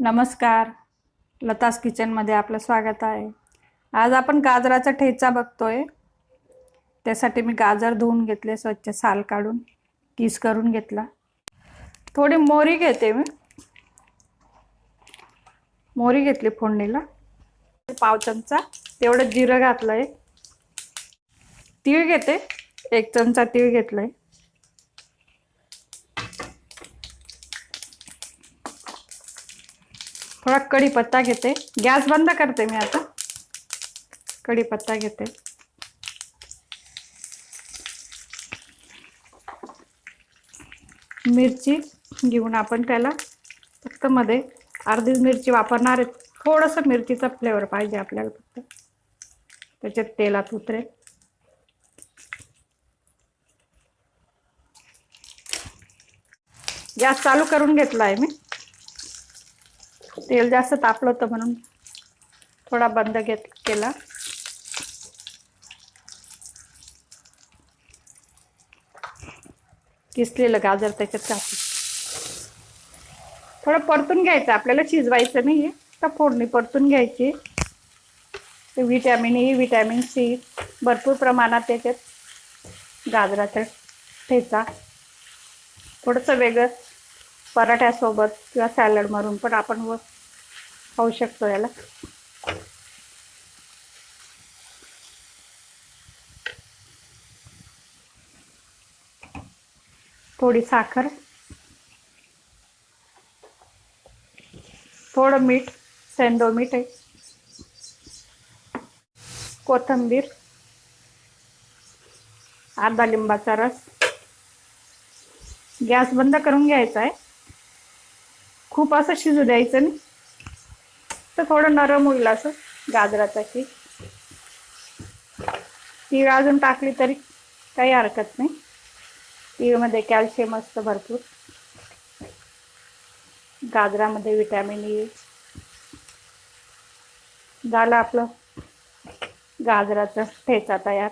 नमस्कार. लतास किचनमध्ये आपलं स्वागत आहे. आज आपण गाजराचा ठेचा बघतोय. त्यासाठी मी गाजर धुवून घेतले स्वच्छ साल काढून किस करून घेतला. थोडी मोरी घेते मी. मोरी घेतली फोडणीला. पाव चमचा तेवढं जिरं घातलं आहे तीळ घेते. एक चमचा तीळ घेतलं आहे थोडा कढीपत्ता घेते. गॅस बंद करते मी आता. कढीपत्ता घेते. मिरची घेऊन आपण त्याला फक्त मध्ये अर्धी मिरची वापरणार आहे. थोडंसं मिरचीचा फ्लेवर पाहिजे आपल्याला फक्त. त्याच्यात तेलात उतरेल गॅस चालू करून घेतला आहे मी. तेल जास्त तापलं होतं म्हणून थोडा बंद घेत केला. किसलेलं गाजर त्याच्यात टाकू थोडं परतून घ्यायचं आपल्याला शिजवायचं नाही तर फोडणी परतून घ्यायची. व्हिटॅमिन ई व्हिटॅमिन सी भरपूर प्रमाणात त्याच्यात गाजराचा ठेचा. थोडंसं वेगळं पराठ्यासोबत किंवा सॅलड मारून पण आपण व खाऊ शकतो याला. थोडी साखर. थोडं मीठ सेंदो मीठ आहे. कोथिंबीर. अर्धा लिंबाचा रस. गॅस बंद करून घ्यायचा आहे. खूप असं शिजू द्यायचं नाही. तर थोडं नरम होईल असं गाजराचा की तीळ अजून टाकली तरी काही हरकत नाही. तीळमध्ये कॅल्शियम असतं भरपूर. गाजरामध्ये विटॅमिन ई e. झालं आपलं गाजराचा ठेचा तयार.